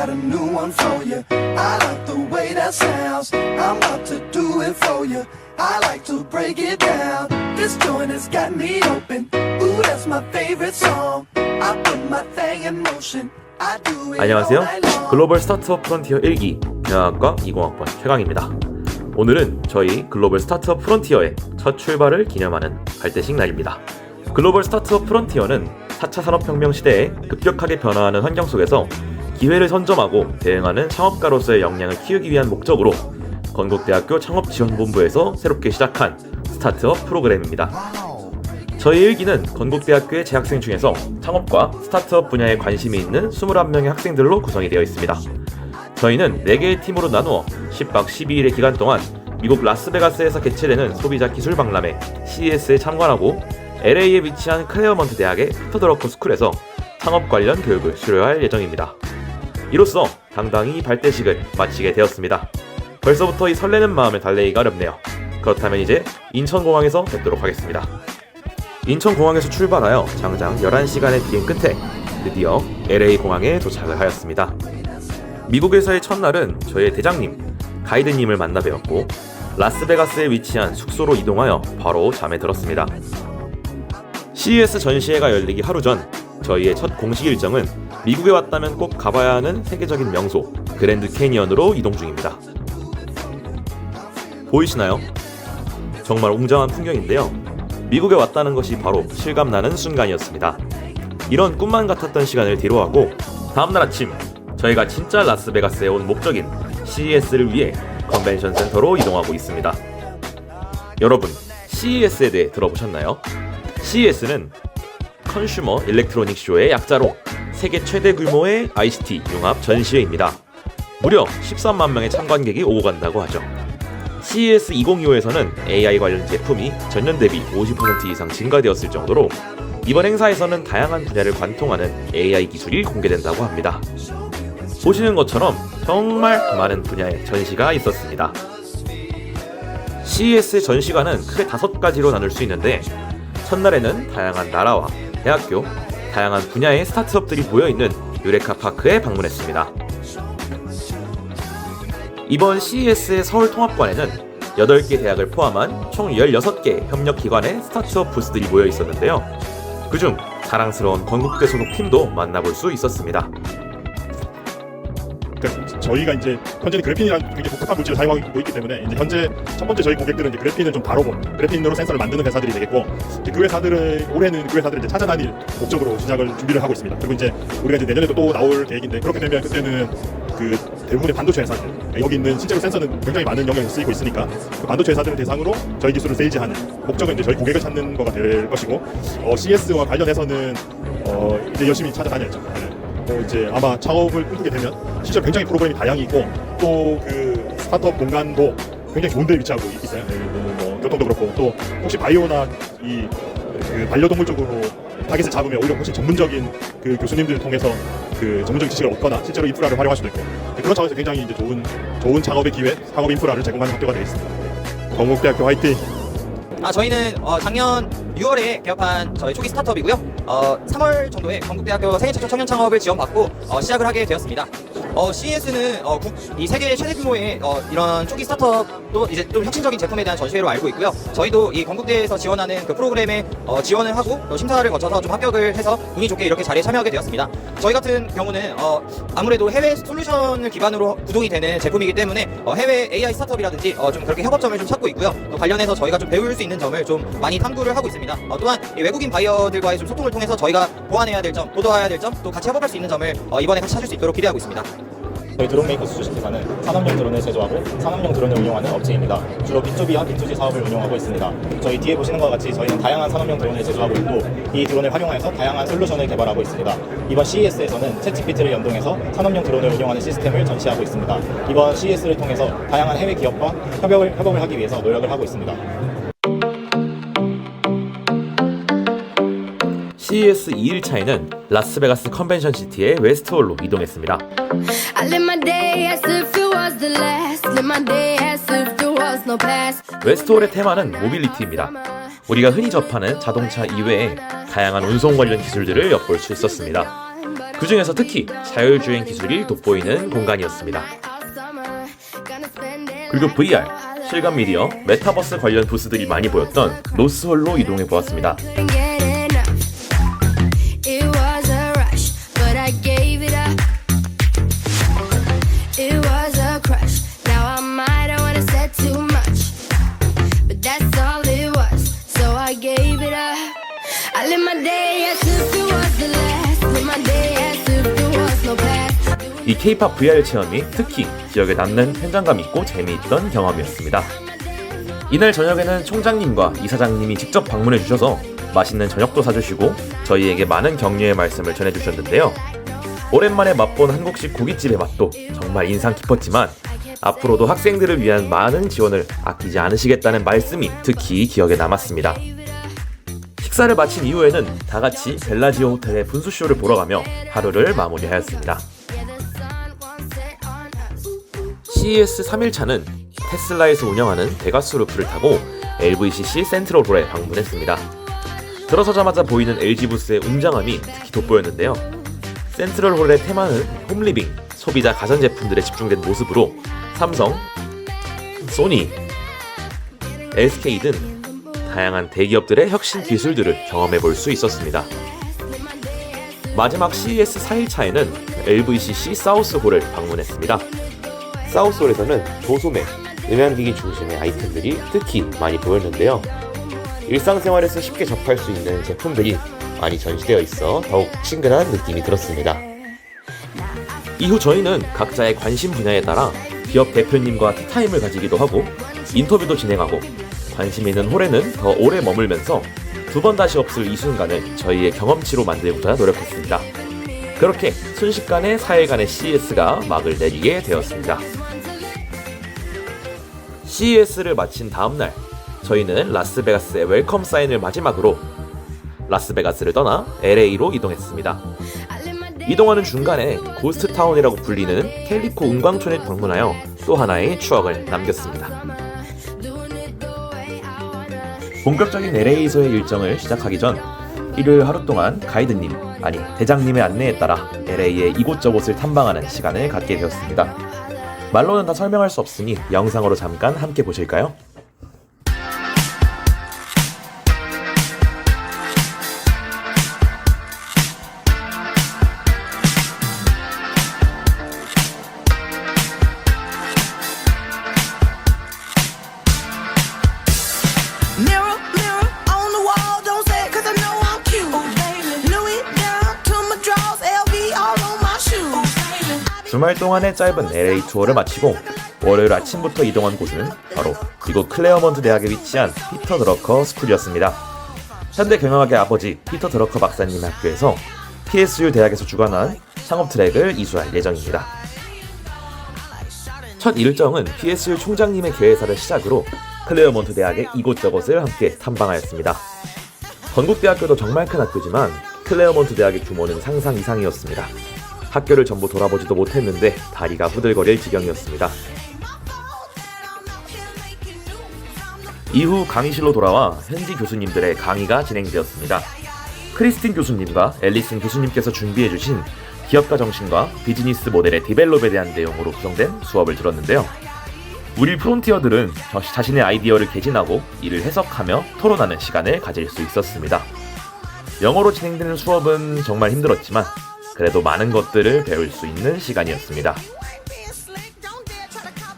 got a new one for you. I like the way that sounds. I'm about to do it for you. I like to break it down. This joint has got me open. Ooh, that's my favorite song. I put my thing in motion. I do it 안녕하세요. all night long. 글로벌 스타트업 프론티어 1기 경영학과 20학번 최강입니다. 오늘은 저희 글로벌 스타트업 프론티어의 첫 출발을 기념하는 발대식 날입니다. 글로벌 스타트업 프론티어는 4차 산업혁명 시대에 급격하게 변화하는 환경 속에서 기회를 선점하고 대응하는 창업가로서의 역량을 키우기 위한 목적으로 건국대학교 창업지원본부에서 새롭게 시작한 스타트업 프로그램입니다. 저희 일기는 건국대학교의 재학생 중에서 창업과 스타트업 분야에 관심이 있는 21명의 학생들로 구성이 되어 있습니다. 저희는 4개의 팀으로 나누어 10박 12일의 기간 동안 미국 라스베가스에서 개최되는 소비자 기술 박람회 CES에 참관하고 LA에 위치한 클레어먼트 대학의 피터 드러커 스쿨에서 창업 관련 교육을 수료할 예정입니다. 이로써 당당히 발대식을 마치게 되었습니다. 벌써부터 이 설레는 마음을 달래기가 어렵네요. 그렇다면 이제 인천공항에서 뵙도록 하겠습니다. 인천공항에서 출발하여 장장 11시간의 비행 끝에 드디어 LA 공항에 도착을 하였습니다. 미국에서의 첫날은 저의 대장님, 가이드님을 만나 뵈었고 라스베가스에 위치한 숙소로 이동하여 바로 잠에 들었습니다. CES 전시회가 열리기 하루 전 저희의 첫 공식 일정은 미국에 왔다면 꼭 가봐야 하는 세계적인 명소 그랜드 캐니언으로 이동 중입니다. 보이시나요? 정말 웅장한 풍경인데요. 미국에 왔다는 것이 바로 실감나는 순간이었습니다. 이런 꿈만 같았던 시간을 뒤로하고 다음날 아침 저희가 진짜 라스베가스에 온 목적인 CES를 위해 컨벤션 센터로 이동하고 있습니다. 여러분, CES에 대해 들어보셨나요? CES는 컨슈머 일렉트로닉 쇼의 약자로 세계 최대 규모의 ICT 융합 전시회입니다. 무려 13만 명의 참관객이 오고 간다고 하죠. CES 2025에서는 AI 관련 제품이 전년 대비 50% 이상 증가되었을 정도로 이번 행사에서는 다양한 분야를 관통하는 AI 기술이 공개된다고 합니다. 보시는 것처럼 정말 많은 분야의 전시가 있었습니다. CES 전시관은 크게 다섯 가지로 나눌 수 있는데 첫날에는 다양한 나라와 대학교, 다양한 분야의 스타트업들이 모여있는 유레카 파크에 방문했습니다. 이번 CES의 서울 통합관에는 8개 대학을 포함한 총 16개 협력기관의 스타트업 부스들이 모여 있었는데요. 그중 자랑스러운 건국대 소속 팀도 만나볼 수 있었습니다. 그러니까 저희가 이제 현재는 그래핀이라는 독특한 물질을 사용하고 있기 때문에 이제 현재 첫 번째 저희 고객들은 이제 그래핀을 좀 다루고 그래핀으로 센서를 만드는 회사들이 되겠고 그 회사들을 올해는 그 회사들을 이제 찾아다닐 목적으로 시작을 준비를 하고 있습니다. 그리고 이제 우리가 이제 내년에도 또 나올 계획인데 그렇게 되면 그때는 그 대부분의 반도체 회사들 그러니까 여기 있는 실제로 센서는 굉장히 많은 영역에 쓰이고 있으니까 그 반도체 회사들을 대상으로 저희 기술을 세일즈하는 목적은 이제 저희 고객을 찾는 거가 될 것이고 어, CS와 관련해서는 어, 이제 열심히 찾아다녀야죠. 네. 뭐 이제 아마 창업을 꿈꾸게 되면 실제 굉장히 프로그램이 다양히 있고 또그 스타트업 공간도 굉장히 좋은 데 위치하고 있어요. 네, 뭐, 뭐 교통도 그렇고 또 혹시 바이오나 이 그 반려동물 쪽으로 타겟을 잡으면 오히려 훨씬 전문적인 그 교수님들을 통해서 그 전문적인 지식을 얻거나 실제로 인프라를 활용할 수도 있고 그런 차원에서 굉장히 이제 좋은 좋은 창업의 기회, 창업 인프라를 제공하는 학교가 되어 있습니다. 건국대학교 화이팅! 아 저희는 어, 작년 6월에 개업한 저희 초기 스타트업이고요. 어, 3월 정도에 건국대학교 생애 최초 청년 창업을 지원받고 어, 시작을 하게 되었습니다. 어, CES는 어, 국, 이 세계 최대 규모의 어, 이런 초기 스타트업도 이제 좀 혁신적인 제품에 대한 전시회로 알고 있고요. 저희도 이 건국대에서 지원하는 그 프로그램에 어, 지원을 하고 또 심사를 거쳐서 좀 합격을 해서 운이 좋게 이렇게 자리에 참여하게 되었습니다. 저희 같은 경우는 어, 아무래도 해외 솔루션을 기반으로 구동이 되는 제품이기 때문에 어, 해외 AI 스타트업이라든지 어, 좀 그렇게 협업점을 좀 찾고 있고요. 또 관련해서 저희가 좀 배울 수 있는 점을 좀 많이 탐구를 하고 있습니다. 어, 또한 이 외국인 바이어들과의 좀 소통을 통해서 저희가 보완해야 될 점, 보도해야 될 점, 또 같이 협업할 수 있는 점을 어, 이번에 같이 찾을 수 있도록 기대하고 있습니다. 저희 드론 메이커스 주식회사는 산업용 드론을 제조하고 산업용 드론을 운용하는 업체입니다. 주로 B2B와 B2G 사업을 운영하고 있습니다. 저희 뒤에 보시는 것과 같이 저희는 다양한 산업용 드론을 제조하고 있고 이 드론을 활용하여서 다양한 솔루션을 개발하고 있습니다. 이번 CES에서는 챗GPT를 연동해서 산업용 드론을 운영하는 시스템을 전시하고 있습니다. 이번 CES를 통해서 다양한 해외 기업과 협업을, 협업을 하기 위해서 노력을 하고 있습니다. CES 2일차에는 라스베가스 컨벤션 시티의 웨스트홀로 이동했습니다. 웨스트홀의 테마는 모빌리티입니다. 우리가 흔히 접하는 자동차 이외에 다양한 운송 관련 기술들을 엿볼 수 있었습니다. 그 중에서 특히 자율주행 기술이 돋보이는 공간이었습니다. 그리고 VR, 실감 미디어, 메타버스 관련 부스들이 많이 보였던 로스홀로 이동해 보았습니다. 이 K-팝 VR 체험이 특히 기억에 남는 현장감 있고 재미있던 경험이었습니다. 이날 저녁에는 총장님과 이사장님이 직접 방문해 주셔서 맛있는 저녁도 사주시고 저희에게 많은 격려의 말씀을 전해주셨는데요. 오랜만에 맛본 한국식 고깃집의 맛도 정말 인상 깊었지만 앞으로도 학생들을 위한 많은 지원을 아끼지 않으시겠다는 말씀이 특히 기억에 남았습니다. 식사를 마친 이후에는 다 같이 벨라지오 호텔의 분수쇼를 보러 가며 하루를 마무리하였습니다. CES 3일차는 테슬라에서 운영하는 베가스 루프를 타고 LVCC 센트럴 홀에 방문했습니다. 들어서자마자 보이는 LG 부스의 웅장함이 특히 돋보였는데요. 센트럴 홀의 테마는 홈리빙, 소비자 가전제품들에 집중된 모습으로 삼성, 소니, SK 등 다양한 대기업들의 혁신 기술들을 경험해 볼 수 있었습니다. 마지막 CES 4일차에는 LVCC 사우스홀을 방문했습니다. 사우스홀에서는 도소매, 음향기기 중심의 아이템들이 특히 많이 보였는데요. 일상생활에서 쉽게 접할 수 있는 제품들이 많이 전시되어 있어 더욱 친근한 느낌이 들었습니다. 이후 저희는 각자의 관심 분야에 따라 기업 대표님과 티타임을 가지기도 하고 인터뷰도 진행하고 관심 있는 홀에는 더 오래 머물면서 두 번 다시 없을 이 순간을 저희의 경험치로 만들고자 노력했습니다. 그렇게 순식간에 4일간의 CES가 막을 내리게 되었습니다. CES를 마친 다음날 저희는 라스베가스의 웰컴 사인을 마지막으로 라스베가스를 떠나 LA로 이동했습니다. 이동하는 중간에 고스트 타운이라고 불리는 캘리코 은광촌에 방문하여 또 하나의 추억을 남겼습니다. 본격적인 LA에서의 일정을 시작하기 전 일요일 하루 동안 가이드님, 아니 대장님의 안내에 따라 LA의 이곳저곳을 탐방하는 시간을 갖게 되었습니다. 말로는 다 설명할 수 없으니 영상으로 잠깐 함께 보실까요? 주말 동안의 짧은 LA 투어를 마치고 월요일 아침부터 이동한 곳은 바로 미국 클레어먼트 대학에 위치한 피터 드러커 스쿨이었습니다. 현대 경영학의 아버지 피터 드러커 박사님의 학교에서 PSU 대학에서 주관한 창업 트랙을 이수할 예정입니다. 첫 일정은 PSU 총장님의 개회사를 시작으로 클레어먼트 대학의 이곳저곳을 함께 탐방하였습니다. 건국대학교도 정말 큰 학교지만 클레어먼트 대학의 규모는 상상 이상이었습니다. 학교를 전부 돌아보지도 못했는데 다리가 후들거릴 지경이었습니다. 이후 강의실로 돌아와 현지 교수님들의 강의가 진행되었습니다. 크리스틴 교수님과 앨리슨 교수님께서 준비해주신 기업가 정신과 비즈니스 모델의 디벨롭에 대한 내용으로 구성된 수업을 들었는데요. 우리 프론티어들은 저- 자신의 아이디어를 개진하고 이를 해석하며 토론하는 시간을 가질 수 있었습니다. 영어로 진행되는 수업은 정말 힘들었지만 그래도 많은 것들을 배울 수 있는 시간이었습니다.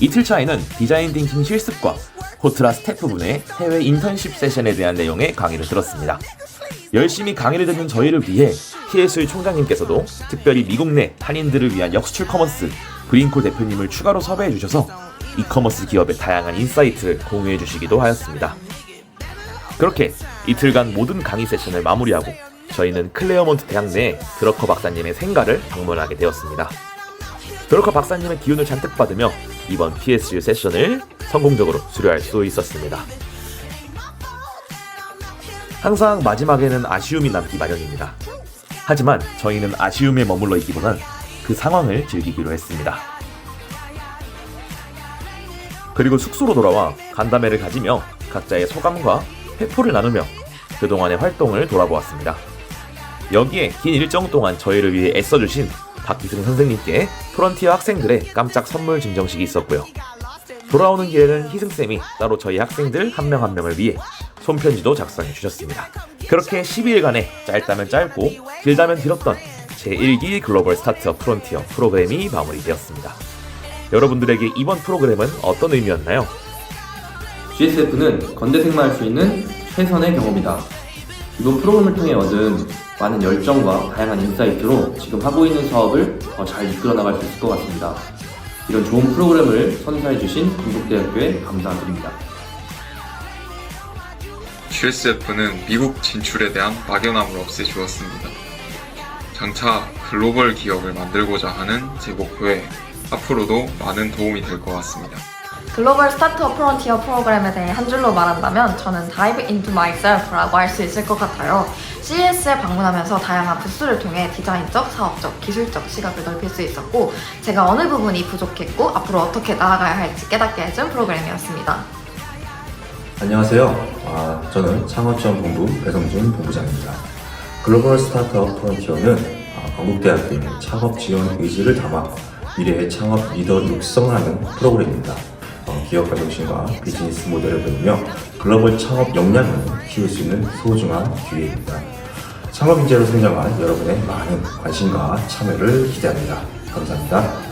이틀 차에는 디자인 띵킹 실습과 호트라 스태프분의 해외 인턴십 세션에 대한 내용의 강의를 들었습니다. 열심히 강의를 듣는 저희를 위해 PS의 총장님께서도 특별히 미국 내 한인들을 위한 역수출 커머스 그린코 대표님을 추가로 섭외해 주셔서 이커머스 기업의 다양한 인사이트를 공유해 주시기도 하였습니다. 그렇게 이틀간 모든 강의 세션을 마무리하고 저희는 클레어몬트 대학 내 드러커 박사님의 생가를 방문하게 되었습니다. 드러커 박사님의 기운을 잔뜩 받으며 이번 PSU 세션을 성공적으로 수료할 수 있었습니다. 항상 마지막에는 아쉬움이 남기 마련입니다. 하지만 저희는 아쉬움에 머물러 있기보단 그 상황을 즐기기로 했습니다. 그리고 숙소로 돌아와 간담회를 가지며 각자의 소감과 회포를 나누며 그동안의 활동을 돌아보았습니다. 여기에 긴 일정 동안 저희를 위해 애써주신 박기승 선생님께 프론티어 학생들의 깜짝 선물 증정식이 있었고요. 돌아오는 길에는 희승쌤이 따로 저희 학생들 한 명 한 명을 위해 손편지도 작성해 주셨습니다. 그렇게 12일간의 짧다면 짧고 길다면 길었던 제1기 글로벌 스타트업 프론티어 프로그램이 마무리되었습니다. 여러분들에게 이번 프로그램은 어떤 의미였나요? GSF는 건대생만 할 수 있는 최선의 경험이다. 이번 프로그램을 통해 얻은 많은 열정과 다양한 인사이트로 지금 하고 있는 사업을 더 잘 이끌어 나갈 수 있을 것 같습니다. 이런 좋은 프로그램을 선사해주신 건국대학교에 감사드립니다. GSF는 미국 진출에 대한 막연함을 없애주었습니다. 장차 글로벌 기업을 만들고자 하는 제 목표에 앞으로도 많은 도움이 될 것 같습니다. 글로벌 스타트업 프론티어 프로그램에 대해 한 줄로 말한다면 저는 dive into myself라고 할 수 있을 것 같아요. CES에 방문하면서 다양한 부스를 통해 디자인적, 사업적, 기술적 시각을 넓힐 수 있었고 제가 어느 부분이 부족했고 앞으로 어떻게 나아가야 할지 깨닫게 해준 프로그램이었습니다. 안녕하세요. 아, 저는 창업지원 본부 배성준 본부장입니다. 글로벌 스타트업 프론티어는 아, 건국대학교의 창업 지원 의지를 담아 미래의 창업 리더 육성을 하는 프로그램입니다. 어, 기업 가동신과 비즈니스 모델을 배우며 글로벌 창업 역량을 키울 수 있는 소중한 기회입니다. 창업 인재로 성장한 여러분의 많은 관심과 참여를 기대합니다. 감사합니다.